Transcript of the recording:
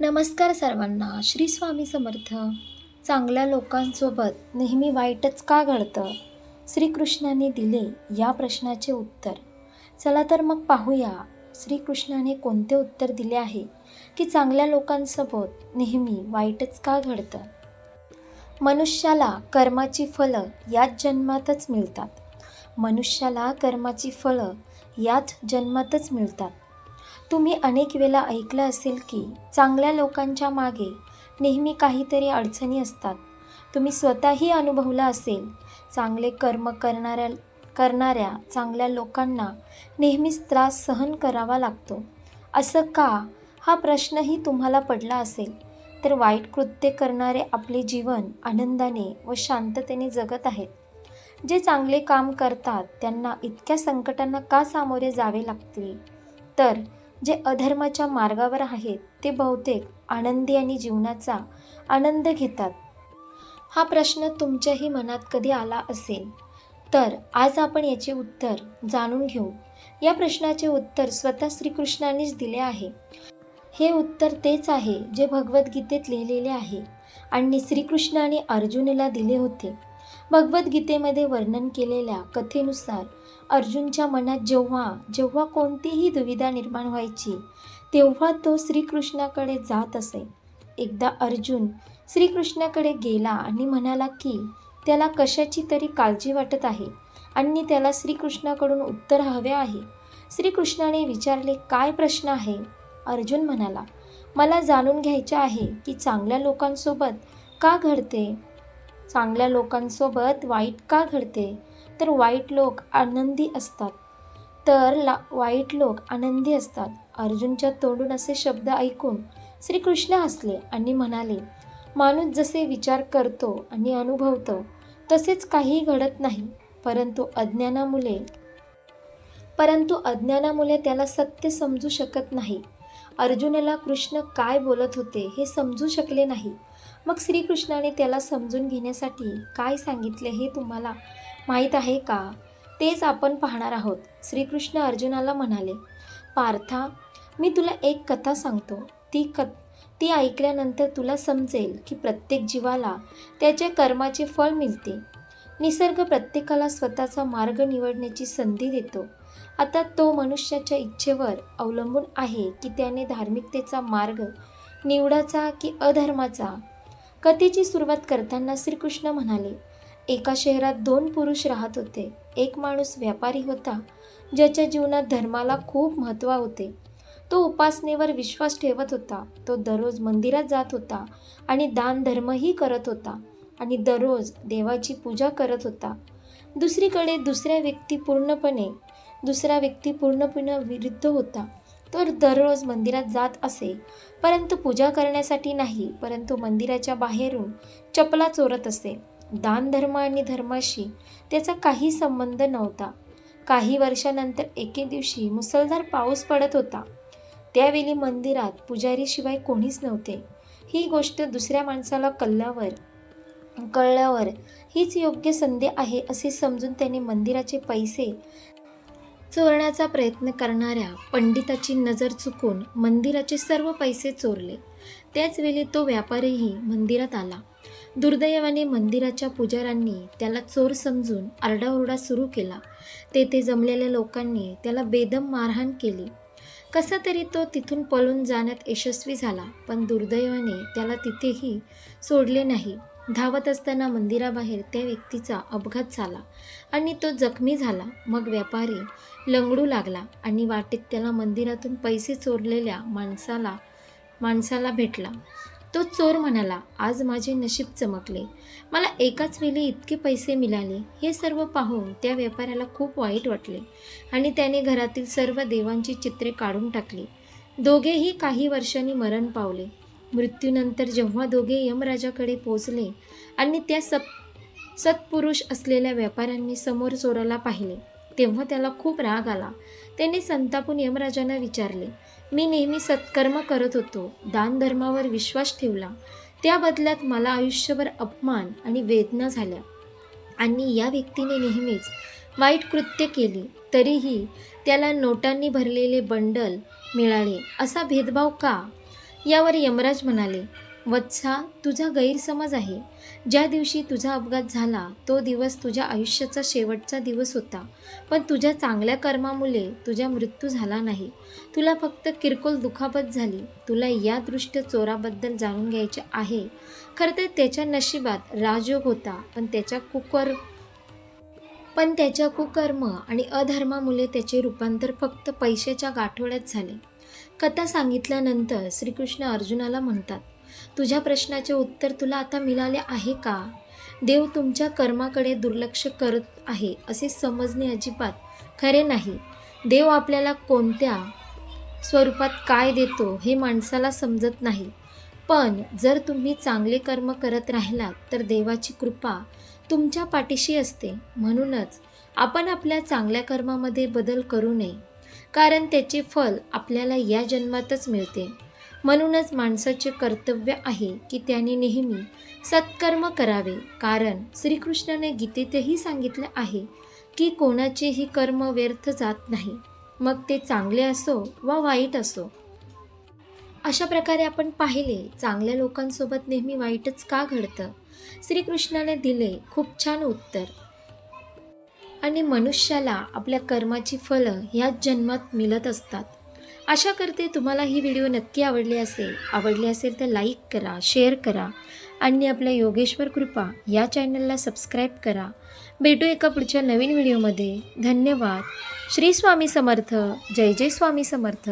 नमस्कार सर्वांना श्री स्वामी समर्थ. चांगल्या लोकांसोबत नेहमी वाईटच का घडतं? श्रीकृष्णाने दिले या प्रश्नाचे उत्तर. चला तर मग पाहूया श्रीकृष्णाने कोणते उत्तर दिले आहे की चांगल्या लोकांसोबत नेहमी वाईटच का घडतं? मनुष्याला कर्माची फलं याच जन्मातच मिळतात. मनुष्याला कर्माची फळं याच जन्मातच मिळतात. तुम्ही अनेक वेळा ऐकलं असेल की चांगल्या लोकांच्या मागे नेहमी काहीतरी अडचणी असतात. तुम्ही स्वतःही अनुभवलं असेल चांगले कर्म करणाऱ्या करणाऱ्या चांगल्या लोकांना नेहमीच त्रास सहन करावा लागतो. असं का? हा प्रश्नही तुम्हाला पडला असेल. तर वाईट कृत्य करणारे आपले जीवन आनंदाने व शांततेने जगत आहेत. जे चांगले काम करतात त्यांना इतक्या संकटांना का सामोरे जावे लागते तर जे अधर्माच्या मार्गावर आहेत ते बहुतेक आनंदी आणि जीवनाचा आनंद घेतात. हा प्रश्न तुमच्याही मनात कधी आला असेल? तर आज आपण याचे उत्तर जाणून घेऊ. या प्रश्नाचे उत्तर स्वतः श्रीकृष्णानेच दिले आहे. हे उत्तर तेच आहे जे भगवद्गीतेत लिहिलेले आहे आणि श्रीकृष्णाने अर्जुनला दिले होते. भगवद्गीतेमध्ये वर्णन केलेल्या कथेनुसार अर्जुनच्या मनात जेव्हा जेव्हा कोणतीही दुविधा निर्माण व्हायची तेव्हा तो श्रीकृष्णाकडे जात असे. एकदा अर्जुन श्रीकृष्णाकडे गेला आणि म्हणाला की त्याला कशाची तरी काळजी वाटत आहे आणि त्याला श्रीकृष्णाकडून उत्तर हवे आहे. श्रीकृष्णाने विचारले काय प्रश्न आहे? अर्जुन म्हणाला मला जाणून घ्यायचे आहे की चांगल्या लोकांसोबत का घडते? चांगल्या लोकांसोबत वाईट का घडते? तर वाईट लोक आनंदी असतात. तर ला वाईट लोक आनंदी असतात. अर्जुनच्या तोंडून असे शब्द ऐकून श्रीकृष्ण हसले आणि म्हणाले माणूस जसे विचार करतो आणि अनुभवतो तसेच काहीही घडत नाही. परंतु अज्ञानामुळे परंतु अज्ञानामुळे त्याला सत्य समजू शकत नाही. अर्जुनाला कृष्ण काय बोलत होते हे समजू शकले नाही. मग श्रीकृष्णाने त्याला समजून घेण्यासाठी काय सांगितले हे तुम्हाला माहीत आहे का? तेच आपण पाहणार आहोत. श्रीकृष्ण अर्जुनाला म्हणाले पार्था मी तुला एक कथा सांगतो. ती क ती ऐकल्यानंतर तुला समजेल की प्रत्येक जीवाला त्याच्या कर्माचे फळ मिळते. निसर्ग प्रत्येकाला स्वतःचा मार्ग निवडण्याची संधी देतो. आता तो मनुष्याच्या इच्छेवर अवलंबून आहे की त्याने धार्मिकतेचा मार्ग निवडाचा की अधर्माचा कथेची सुरुवात करताना श्रीकृष्ण म्हणाले एका शहरात दोन पुरुष राहत होते. एक माणूस व्यापारी होता ज्याच्या जीवनात धर्माला खूप महत्त्व होते. तो उपासनेवर विश्वास ठेवत होता. तो दररोज मंदिरात जात होता आणि दान धर्मही करत होता आणि दररोज देवाची पूजा करत होता. दुसरीकडे दुसऱ्या व्यक्ती पूर्णपणे दुसरा व्यक्ती पूर्णपणे विरुद्ध होता. तर दररोज मंदिरात जात असे. परंतु पूजा करण्यासाठी नाही परंतु मंदिराच्या बाहेरून चपला चोरत असे. दान धर्म आणि धर्माशी त्याचा काही संबंध नव्हता. काही वर्षानंतर एके दिवशी मुसळधार पाऊस पडत होता. त्यावेळी मंदिरात पुजारीशिवाय कोणीच नव्हते. ही गोष्ट दुसऱ्या माणसाला कळल्यावर कळल्यावर हीच योग्य संधी आहे असे समजून त्याने मंदिराचे पैसे चोरण्याचा प्रयत्न करणाऱ्या पंडिताची नजर चुकून मंदिराचे सर्व पैसे चोरले. त्याचवेळी तो व्यापारीही मंदिरात आला. दुर्दैवाने मंदिराच्या पुजाऱ्यांनी त्याला चोर समजून आरडाओरडा सुरू केला. तेथे जमलेल्या लोकांनी त्याला बेदम मारहाण केली. कसा तरी तो तिथून पळून जाण्यात यशस्वी झाला पण दुर्दैवाने त्याला तिथेही सोडले नाही. धावत असताना मंदिराबाहेर त्या व्यक्तीचा अपघात झाला आणि तो जखमी झाला. मग व्यापारी लंगडू लागला आणि वाटेत त्याला मंदिरातून पैसे चोरलेल्या माणसाला माणसाला भेटला. तो चोर म्हणाला आज माझे नशीब चमकले. मला एकाच वेळी इतके पैसे मिळाले. हे सर्व पाहून त्या व्यापाऱ्याला खूप वाईट वाटले आणि त्याने घरातील सर्व देवांची चित्रे काढून टाकली. दोघेही काही वर्षांनी मरण पावले. मृत्यूनंतर जेव्हा दोघे यमराजाकडे पोचले आणि त्या सत् सत्पुरुष असलेल्या व्यापाऱ्यांनी समोर चोराला पाहिले तेव्हा त्याला खूप राग आला. त्याने संतापून यमराजांना विचारले मी नेहमी सत्कर्म करत होतो दानधर्मावर विश्वास ठेवला. त्या बदल्यात मला आयुष्यभर अपमान आणि वेदना झाल्या. आणि या व्यक्तीने नेहमीच वाईट कृत्य केली तरीही त्याला नोटांनी भरलेले बंडल मिळाले. असा भेदभाव का? यावर यमराज म्हणाले वत्सा तुझा गैरसमज आहे. ज्या दिवशी तुझा अपघात झाला तो दिवस तुझ्या आयुष्याचा शेवटचा दिवस होता. पण तुझ्या चांगल्या कर्मामुळे तुझा मृत्यू झाला नाही. तुला फक्त किरकोळ दुखापत झाली. तुला या दृष्ट चोराबद्दल जाणून घ्यायचे आहे. खरं तर त्याच्या नशिबात राजयोग होता पण त्याच्या कुकर पण त्याच्या कुकर्म आणि अधर्मामुळे त्याचे रूपांतर फक्त पैशाच्या गाठोड्यात झाले. कथा सांगितल्यानंतर श्रीकृष्ण अर्जुनाला म्हणतात तुझ्या प्रश्नाचे उत्तर तुला आता मिळाले आहे का? देव तुमच्या कर्माकडे दुर्लक्ष करत आहे असे समजणे अजिबात खरे नाही. देव आपल्याला कोणत्या स्वरूपात काय देतो हे माणसाला समजत नाही. पण जर तुम्ही चांगले कर्म करत राहिलात तर देवाची कृपा तुमच्या पाठीशी असते. म्हणूनच आपण आपल्या चांगल्या कर्मामध्ये बदल करू नये. कारण त्याचे फल आपल्याला या जन्मातच मिळते. म्हणूनच माणसाचे कर्तव्य आहे की त्याने नेहमी सत्कर्म करावे. कारण श्रीकृष्णाने गीतेतही सांगितले आहे की कोणाचेही कर्म व्यर्थ जात नाही. मग ते चांगले असो वा वाईट असो. अशा प्रकारे आपण पाहिले चांगल्या लोकांसोबत नेहमी वाईटच का घडतं? श्रीकृष्णाने दिले खूप छान उत्तर. आणि मनुष्याला आपल्या कर्माची फलं ह्याच जन्मात मिळत असतात. आशा करते तुम्हाला ही व्हिडिओ नक्की आवडली असेल. आवडली असेल तर लाईक करा शेअर करा आणि आपल्या योगेश्वर कृपा या चॅनलला सबस्क्राईब करा. भेटू एका पुढच्या नवीन व्हिडिओमध्ये. धन्यवाद. श्री स्वामी समर्थ. जय जय स्वामी समर्थ.